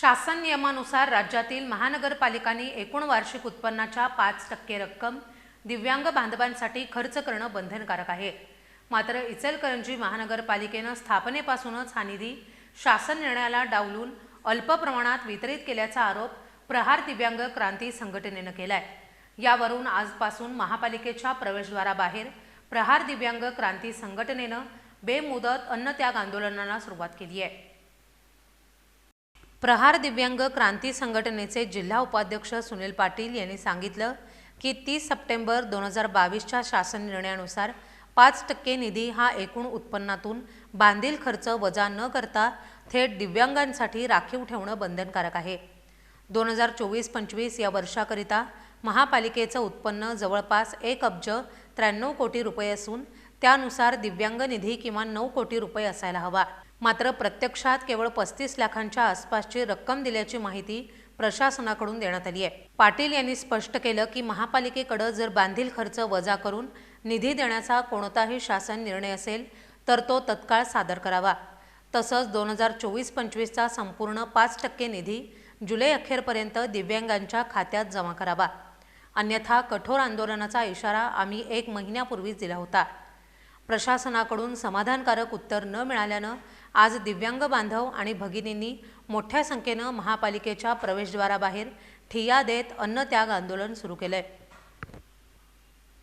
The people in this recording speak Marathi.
शासन नियमानुसार राज्यातील महानगरपालिकांनी एकूण वार्षिक उत्पन्नाच्या पाच टक्के रक्कम दिव्यांग बांधवांसाठी खर्च करणं बंधनकारक आहे. मात्र इचलकरंजी महानगरपालिकेनं स्थापनेपासूनच हा निधी शासन निर्णयाला डावलून अल्प प्रमाणात वितरित केल्याचा आरोप प्रहार दिव्यांग क्रांती संघटनेनं केलाय. यावरून आजपासून महापालिकेच्या प्रवेशद्वाराबाहेर प्रहार दिव्यांग क्रांती संघटनेनं बेमुदत अन्नत्याग आंदोलनाला सुरुवात केली आहे. प्रहार दिव्यांग क्रांती संघटनेचे जिल्हा उपाध्यक्ष सुनील पाटील यांनी सांगितलं की तीस सप्टेंबर दोन हजार बावीसच्या शासन निर्णयानुसार पाच टक्के निधी हा एकूण उत्पन्नातून बांधील खर्च वजा न करता थेट दिव्यांगांसाठी राखीव ठेवणं बंधनकारक आहे. दोन हजार चोवीस पंचवीस या वर्षाकरिता महापालिकेचं उत्पन्न जवळपास एक अब्ज त्र्याण्णव कोटी रुपये असून त्यानुसार दिव्यांग निधी किमान नऊ कोटी रुपये असायला हवा. मात्र प्रत्यक्षात केवळ पस्तीस लाखांच्या आसपासची रक्कम दिल्याची माहिती प्रशासनाकडून देण्यात आली आहे. पाटील यांनी स्पष्ट केलं की महापालिकेकडं जर बांधील खर्च वजा करून निधी देण्याचा कोणताही शासन निर्णय असेल तर तो तत्काळ सादर करावा. तसंच दोन हजार चोवीस पंचवीसचा संपूर्ण पाच टक्के निधी जुलै अखेरपर्यंत दिव्यांगांच्या खात्यात जमा करावा. अन्यथा कठोर आंदोलनाचा इशारा आम्ही एक महिन्यापूर्वीच दिला होता. प्रशासनाकडून समाधानकारक उत्तर न मिळाल्यानं आज दिव्यांग बांधव आणि भगिनींनी मोठ्या संख्येनं महापालिकेच्या प्रवेशद्वाराबाहेर ठिय्या देत अन्नत्याग आंदोलन सुरू केलंय.